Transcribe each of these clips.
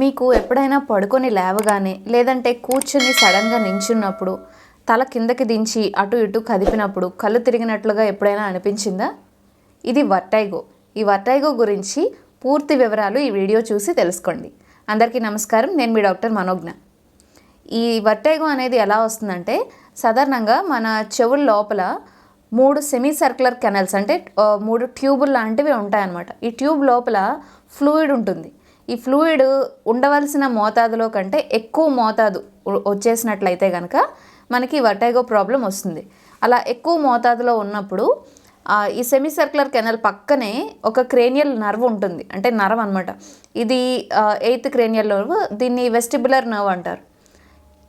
మీకు ఎప్పుడైనా పడుకొని లేవగానే లేదంటే కూర్చొని సడన్గా నించున్నప్పుడు తల కిందకి దించి అటు ఇటు కదిపినప్పుడు కళ్ళు తిరిగినట్లుగా ఎప్పుడైనా అనిపించిందా? ఇది వర్టైగో ఈ వర్టైగో గురించి పూర్తి వివరాలు ఈ వీడియో చూసి తెలుసుకోండి. అందరికీ నమస్కారం. నేను మీ డాక్టర్ మనోజ్ఞ. ఈ వర్టైగో అనేది ఎలా వస్తుందంటే సాధారణంగా మన చెవుల లోపల మూడు సెమీ సర్క్యులర్ కెనల్స్ అంటే మూడు ట్యూబుల్ లాంటివి ఉంటాయన్నమాట. ఈ ట్యూబ్ లోపల ఫ్లూయిడ్ ఉంటుంది. ఈ ఫ్లూయిడ్ ఉండవలసిన మోతాదులో కంటే ఎక్కువ మోతాదు వచ్చేసినట్లయితే కనుక మనకి వర్టైగో ప్రాబ్లం వస్తుంది. అలా ఎక్కువ మోతాదులో ఉన్నప్పుడు ఈ సెమీ సర్క్యులర్ కెనల్ పక్కనే ఒక క్రేనియల్ నర్వ్ ఉంటుంది. అంటే నర్వ్ అనమాట ఇది ఎయిత్ క్రేనియల్ నర్వ్ దీన్ని వెస్టిబులర్ నర్వ్ అంటారు.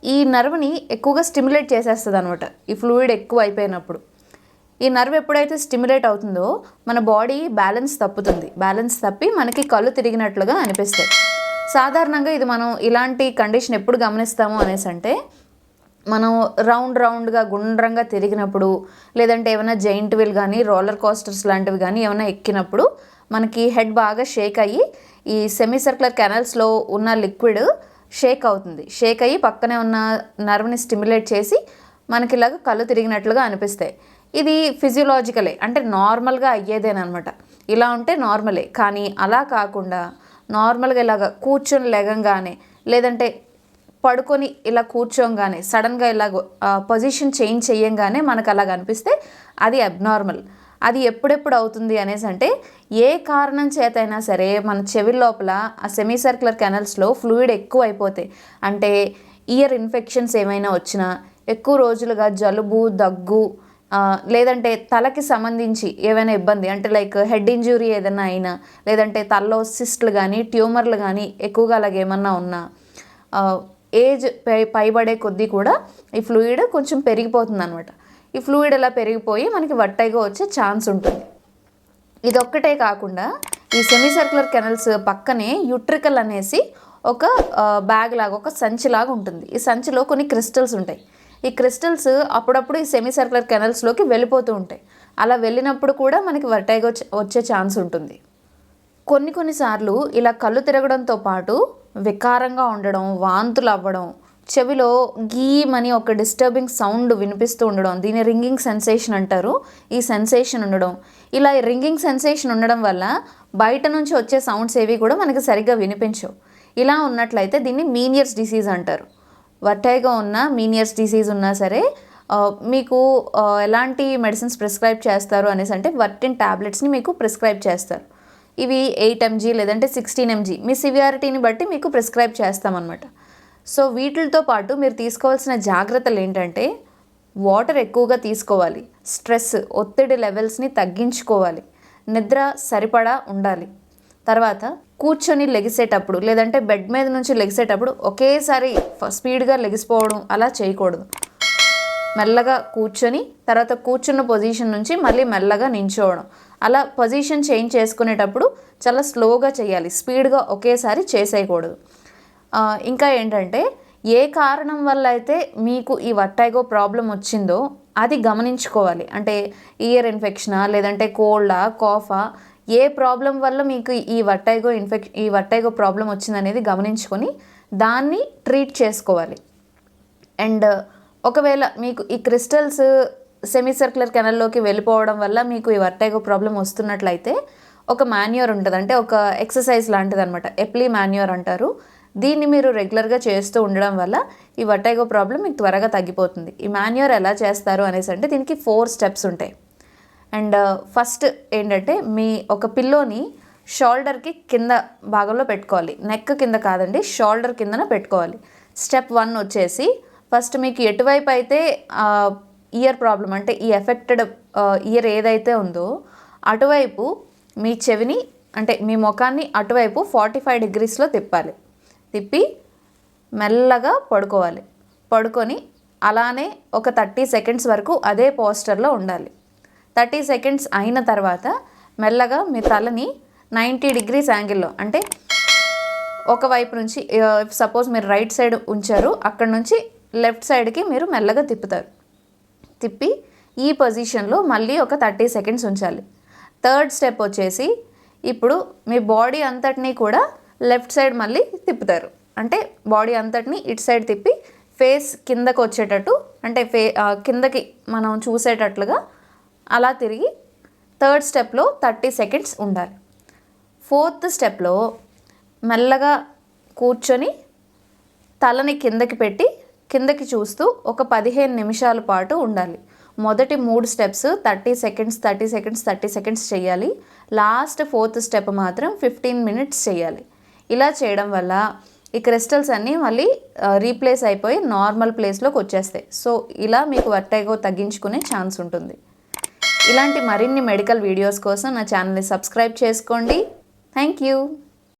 ఈ నర్వ్ని ఎక్కువగా స్టిమ్యులేట్ చేసేస్తుంది అనమాట ఈ ఫ్లూయిడ్ ఎక్కువ అయిపోయినప్పుడు. ఈ నర్వ్ ఎప్పుడైతే స్టిమ్యులేట్ అవుతుందో మన బాడీ బ్యాలెన్స్ తప్పుతుంది. బ్యాలెన్స్ తప్పి మనకి కళ్ళు తిరిగినట్లుగా అనిపిస్తాయి. సాధారణంగా ఇది మనం ఇలాంటి కండిషన్ ఎప్పుడు గమనిస్తాము అనేసి అంటే మనం రౌండ్ రౌండ్గా గుండ్రంగా తిరిగినప్పుడు లేదంటే ఏమైనా జైంట్ వీల్ కానీ రోలర్ కోస్టర్స్ లాంటివి కానీ ఏమైనా ఎక్కినప్పుడు మనకి హెడ్ బాగా షేక్ అయ్యి ఈ సెమీ సర్క్యులర్ కెనల్స్లో ఉన్న లిక్విడ్ షేక్ అవుతుంది. షేక్ అయ్యి పక్కనే ఉన్న నర్వ్ని స్టిమ్యులేట్ చేసి మనకి ఇలాగ కళ్ళు తిరిగినట్లుగా అనిపిస్తాయి. ఇది ఫిజియోలాజికలే అంటే నార్మల్గా అయ్యేదేనమాట ఇలా ఉంటే నార్మలే కానీ అలా కాకుండా నార్మల్గా ఇలాగ కూర్చొని లెగంగానే లేదంటే పడుకొని ఇలా కూర్చోగానే సడన్గా ఇలా పొజిషన్ చేంజ్ చేయంగానే మనకు అలాగ అనిపిస్తే అది అబ్నార్మల్ అది ఎప్పుడెప్పుడు అవుతుంది అనేసి అంటే ఏ కారణం చేతైనా సరే మన చెవి లోపల ఆ సెమీ సర్క్యులర్ కెనల్స్లో ఫ్లూయిడ్ ఎక్కువ అయిపోతే అంటే ఇయర్ ఇన్ఫెక్షన్స్ ఏమైనా వచ్చినా ఎక్కువ రోజులుగా జలుబు దగ్గు లేదంటే తలకి సంబంధించి ఏమైనా ఇబ్బంది అంటే లైక్ హెడ్ ఇంజురీ ఏదైనా అయినా లేదంటే తలలో సిస్ట్లు కానీ ట్యూమర్లు కానీ ఎక్కువగా అలాగే ఏమన్నా ఉన్నా ఏజ్ పై పైబడే కొద్దీ కూడా ఈ ఫ్లూయిడ్ కొంచెం పెరిగిపోతుంది అనమాట ఈ ఫ్లూయిడ్ ఇలా పెరిగిపోయి మనకి వట్టైగా వచ్చే ఛాన్స్ ఉంటుంది. ఇదొక్కటే కాకుండా ఈ సెమీ సర్క్యులర్ కెనల్స్ పక్కనే యుట్రికల్ అనేసి ఒక బ్యాగ్ లాగా ఒక సంచి లాగా ఉంటుంది. ఈ సంచిలో కొన్ని క్రిస్టల్స్ ఉంటాయి. ఈ క్రిస్టల్స్ అప్పుడప్పుడు ఈ సెమీ సర్కులర్ కెనల్స్లోకి వెళ్ళిపోతూ ఉంటాయి. అలా వెళ్ళినప్పుడు కూడా మనకి వర్టైగో వచ్చే ఛాన్స్ ఉంటుంది. కొన్ని కొన్నిసార్లు ఇలా కళ్ళు తిరగడంతో పాటు వికారంగా ఉండడం వాంతులు అవ్వడం చెవిలో గీమని ఒక డిస్టర్బింగ్ సౌండ్ వినిపిస్తూ ఉండడం దీని రింగింగ్ సెన్సేషన్ అంటారు. ఈ సెన్సేషన్ ఉండడం. ఇలా రింగింగ్ సెన్సేషన్ ఉండడం వల్ల బయట నుంచి వచ్చే సౌండ్స్ ఏవి కూడా మనకి సరిగ్గా వినిపించవు. ఇలా ఉన్నట్లయితే దీన్ని మీనియర్స్ డిసీజ్ అంటారు. వర్టైగా ఉన్న మీనియర్స్ డిసీజ్ ఉన్నా సరే మీకు ఎలాంటి మెడిసిన్స్ ప్రిస్క్రైబ్ చేస్తారు అనేసి అంటే వర్టిన్ ట్యాబ్లెట్స్ని మీకు ప్రిస్క్రైబ్ చేస్తారు. ఇవి ఎయిట్ ఎంజీ లేదంటే సిక్స్టీన్ ఎంజీ మీ సివియారిటీని బట్టి మీకు ప్రిస్క్రైబ్ చేస్తామన్నమాట. సో వీటితో పాటు మీరు తీసుకోవాల్సిన జాగ్రత్తలు ఏంటంటే వాటర్ ఎక్కువగా తీసుకోవాలి. స్ట్రెస్ ఒత్తిడి లెవెల్స్ని తగ్గించుకోవాలి. నిద్ర సరిపడా ఉండాలి. తర్వాత కూర్చొని లెగిసేటప్పుడు లేదంటే బెడ్ మీద నుంచి లెగిసేటప్పుడు ఒకేసారి స్పీడ్గా లెగిసిపోవడం అలా చేయకూడదు. మెల్లగా కూర్చొని తర్వాత కూర్చున్న పొజిషన్ నుంచి మళ్ళీ మెల్లగా నించోవడం. అలా పొజిషన్ చేంజ్ చేసుకునేటప్పుడు చాలా స్లోగా చేయాలి స్పీడ్గా ఒకేసారి చేసేయకూడదు. ఇంకా ఏంటంటే ఏ కారణం వల్ల అయితే మీకు ఈ వట్టైగో ప్రాబ్లం వచ్చిందో అది గమనించుకోవాలి. అంటే ఇయర్ ఇన్ఫెక్షనా లేదంటే కోల్డా కాఫా ఏ ప్రాబ్లం వల్ల మీకు ఈ వట్టైగో ఇన్ఫెక్ ఈ వట్టైగో ప్రాబ్లం వచ్చిందనేది గమనించుకొని దాన్ని ట్రీట్ చేసుకోవాలి. అండ్ ఒకవేళ మీకు ఈ క్రిస్టల్స్ సెమీ సర్క్యులర్ కెనల్లోకి వెళ్ళిపోవడం వల్ల మీకు ఈ వర్టైగో ప్రాబ్లం వస్తున్నట్లయితే ఒక మాన్యూర్ ఉంటుంది. అంటే ఒక ఎక్సర్సైజ్ లాంటిది అనమాట ఎప్లీ మాన్యూర్ అంటారు. దీన్ని మీరు రెగ్యులర్గా చేస్తూ ఉండడం వల్ల ఈ వర్టైగో ప్రాబ్లం మీకు త్వరగా తగ్గిపోతుంది. ఈ మాన్యూర్ ఎలా చేస్తారు అనేసి అంటే దీనికి ఫోర్ స్టెప్స్ ఉంటాయి. అండ్ uh, ఫస్ట్ ఏంటంటే మీ ఒక పిల్లోని షోల్డర్కి కింద భాగంలో పెట్టుకోవాలి. నెక్ కింద కాదండి షోల్డర్ కిందన పెట్టుకోవాలి. స్టెప్ వన్ వచ్చేసి ఫస్ట్ మీకు ఎటువైపు అయితే ఇయర్ ప్రాబ్లం అంటే ఈ ఎఫెక్టెడ్ ఇయర్ ఏదైతే ఉందో అటువైపు మీ చెవిని అంటే మీ ముఖాన్ని అటువైపు ఫార్టీ ఫైవ్ డిగ్రీస్లో తిప్పాలి. తిప్పి మెల్లగా పడుకోవాలి. పడుకొని అలానే ఒక థర్టీ సెకండ్స్ వరకు అదే పోస్టర్లో ఉండాలి. థర్టీ సెకండ్స్ అయిన తర్వాత మెల్లగా మీ తలని నైంటీ డిగ్రీస్ యాంగిల్లో అంటే ఒకవైపు నుంచి సపోజ్ మీరు రైట్ సైడ్ ఉంచారు అక్కడ నుంచి లెఫ్ట్ సైడ్కి మీరు మెల్లగా తిప్పుతారు. తిప్పి ఈ పొజిషన్లో మళ్ళీ ఒక థర్టీ సెకండ్స్ ఉంచాలి. థర్డ్ స్టెప్ వచ్చేసి ఇప్పుడు మీ బాడీ అంతటినీ కూడా లెఫ్ట్ సైడ్ మళ్ళీ తిప్పుతారు. అంటే బాడీ అంతటిని ఇటు సైడ్ తిప్పి ఫేస్ కిందకు వచ్చేటట్టు అంటే ఫే కిందకి మనం చూసేటట్లుగా అలా తిరిగి థర్డ్ స్టెప్లో థర్టీ సెకండ్స్ ఉండాలి. ఫోర్త్ స్టెప్లో మెల్లగా కూర్చొని తలని కిందకి పెట్టి కిందకి చూస్తూ ఒక పదిహేను నిమిషాల పాటు ఉండాలి. మొదటి మూడు steps thirty seconds thirty seconds thirty seconds చేయాలి. లాస్ట్ ఫోర్త్ స్టెప్ మాత్రం ఫిఫ్టీన్ మినిట్స్ చేయాలి. ఇలా చేయడం వల్ల ఈ క్రిస్టల్స్ అన్నీ మళ్ళీ రీప్లేస్ అయిపోయి నార్మల్ ప్లేస్లోకి వచ్చేస్తాయి. సో ఇలా మీకు వర్టైగో తగ్గించుకునే ఛాన్స్ ఉంటుంది. ఇలాంటి మరిన్ని మెడికల్ వీడియోస్ కోసం నా ఛానల్ని సబ్స్క్రైబ్ చేసుకోండి. Thank you